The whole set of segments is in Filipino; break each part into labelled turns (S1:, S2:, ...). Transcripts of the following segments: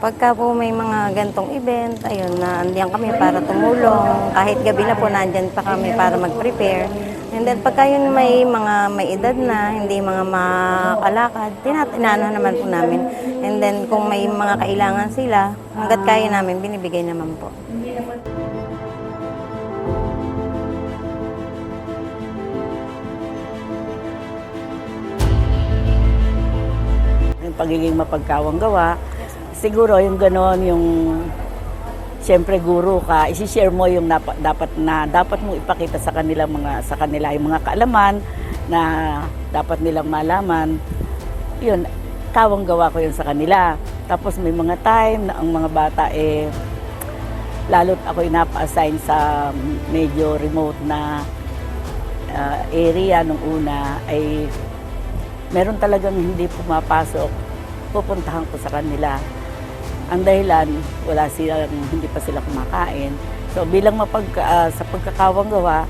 S1: Pagka po may mga gantong event, ayun, na andiyan kami para tumulong. Kahit gabi na po, nandyan pa kami para mag-prepare. And then pagka yun may mga may edad na, hindi mga makalakad, tinatinano naman po namin. And then kung may mga kailangan sila, hanggat kaya namin, binibigay naman po.
S2: yung pagiging mapagkawang gawa. Siguro yung ganon, yung siyempre guro ka, isi-share mo yung napa- dapat na dapat mo ipakita sa kanila mga sa kanila yung mga kaalaman na dapat nilang malaman. Yun, kawang gawa ko yun sa kanila. Tapos may mga time na ang mga bata eh lalo't ako inapa-assign sa medyo remote na ah, area nung una ay meron talagang hindi pumapasok, pupuntahan ko sa kanila. Ang dahilan, wala silang, hindi pa sila kumakain. So bilang mapagka, ah, sa pagkakawang gawa,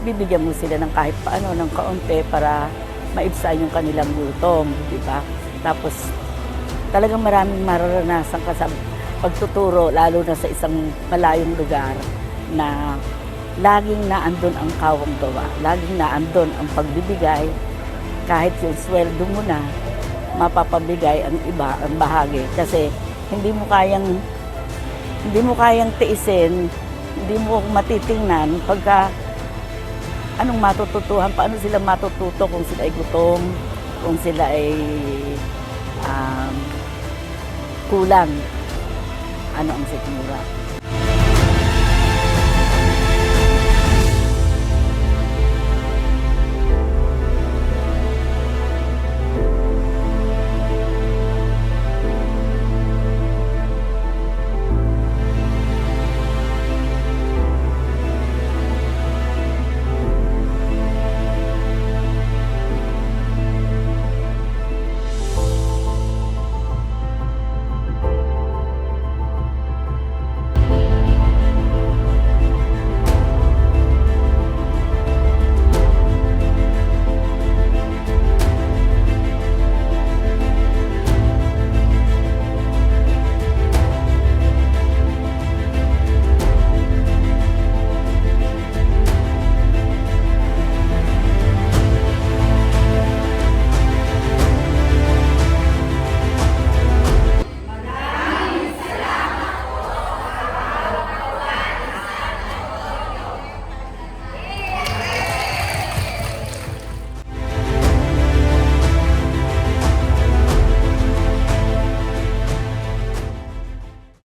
S2: bibigyan mo sila ng kahit paano, ng kaunti para maibsan yung kanilang gutom, di ba? Tapos talagang maraming mararanasan ka sa pagtuturo, lalo na sa isang malayong lugar na laging naandun ang kawang gawa, laging naandun ang pagbibigay, kahit yung sweldo mo na, mapapabigay ang iba, ang bahagi. Kasi hindi mo kayang, hindi mo kayang tiisin, hindi mo matitingnan pagka anong matututuhan, paano sila matututo kung sila ay gutom, kung sila ay um, kulang. Ano ang sikmura.